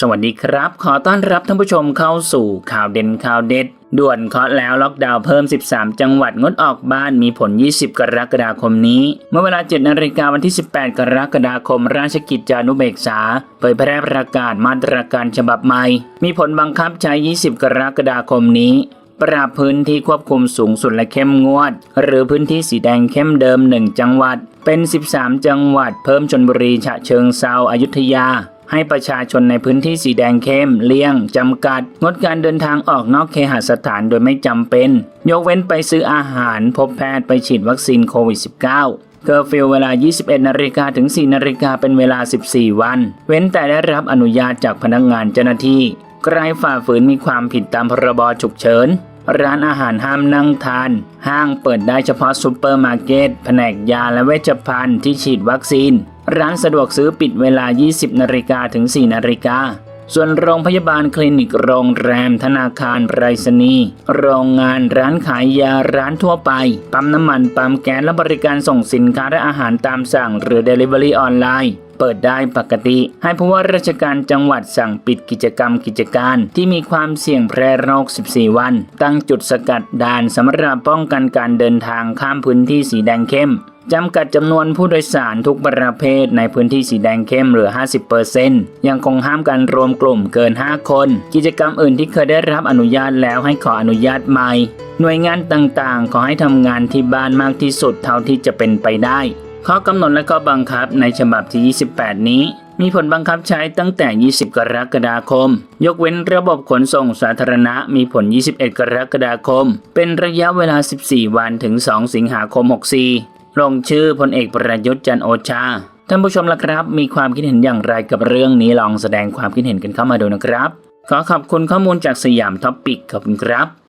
สวัสดีครับ ขอต้อนรับท่านผู้ชมเข้าสู่ข่าวเด่นข่าวเด็ด ด่วนเคาะแล้วล็อกดาวน์เพิ่ม 13 จังหวัดงดออกบ้านมีผล 20 กรกฎาคมนี้ เมื่อเวลา 7นาฬิกาวันที่ 18 กรกฎาคม ราชกิจจานุเบกษา เผยแพร่ประกาศมาตรการฉบับใหม่ มีผลบังคับใช้ 20 กรกฎาคมนี้ ปรับพื้นที่ควบคุมสูงสุดและเข้มงวด หรือพื้นที่สีแดงเข้มเดิม 1 จังหวัด เป็น 13 จังหวัด เพิ่มชนบุรี ฉะเชิงเซาอายุทยา ให้ประชาชนในพื้นที่สีแดงเข้มเลี่ยงจำกัด งดการเดินทางออกนอกเคหสถานโดยไม่จำเป็น ยกเว้นไปซื้ออาหาร พบแพทย์ไปฉีดวัคซีนโควิด -19 เคอร์ฟิวเวลา 21 นาฬิกาถึง 4 นาฬิกาเป็นเวลา 14 วัน เว้นแต่ได้รับอนุญาตจากพนักงานเจ้าหน้าที่ ใครฝ่าฝืนมีความผิดตามพรบฉุกเฉิน ร้านอาหารห้ามนั่งทาน ห้างเปิดได้เฉพาะซูเปอร์มาร์เก็ต แผนกยาและเวชภัณฑ์ที่ฉีดวัคซีน ร้านสะดวกซื้อปิดเวลา 20 นาฬิกาถึง 4 นาฬิกา ส่วนโรงพยาบาลคลินิกโรงแรม ธนาคารไรษณีย์โรงงานร้านขายยาร้านทั่วไป ปั๊มน้ำมันปั๊มแก๊สและบริการส่งสินค้าและอาหารตามสั่ง หรือ Delivery ออนไลน์เปิดได้ปกติ ให้ผู้ว่าราชการจังหวัดสั่งปิดกิจกรรมกิจการ ที่มีความเสี่ยงแพร่โรค 14 วัน ตั้งจุดสกัดด่านสำหรับป้องกันการเดินทางข้ามพื้นที่สีแดงเข้ม จำกัดจำนวนผู้โดยสารทุกประเภทในพื้นที่สีแดงเข้มเหลือ 50%ยังคงห้ามการรวมกลุ่มเกิน 5 คน กิจกรรมอื่นที่เคยได้รับอนุญาตแล้วให้ขออนุญาตใหม่ หน่วยงานต่างๆ ขอให้ทำงานที่บ้านมากที่สุดเท่าที่จะเป็นไปได้ ข้อกำหนดและก็บังคับในฉบับที่ 28 นี้มีผลบังคับใช้ตั้งแต่ 20 กรกฎาคม ยกเว้นระบบขนส่งสาธารณะมีผล 21 กรกฎาคม เป็นระยะเวลา 14 วันถึง 2 สิงหาคม 64 ลงชื่อพลเอกประยุทธ์จันโอชาท่านผู้ชมล่ะครับ มีความคิดเห็นอย่างไรกับเรื่องนี้ลองแสดงความคิดเห็นกันเข้ามาดูนะครับ ขอขอบคุณข้อมูลจากสยามท็อปปิกขอบคุณครับ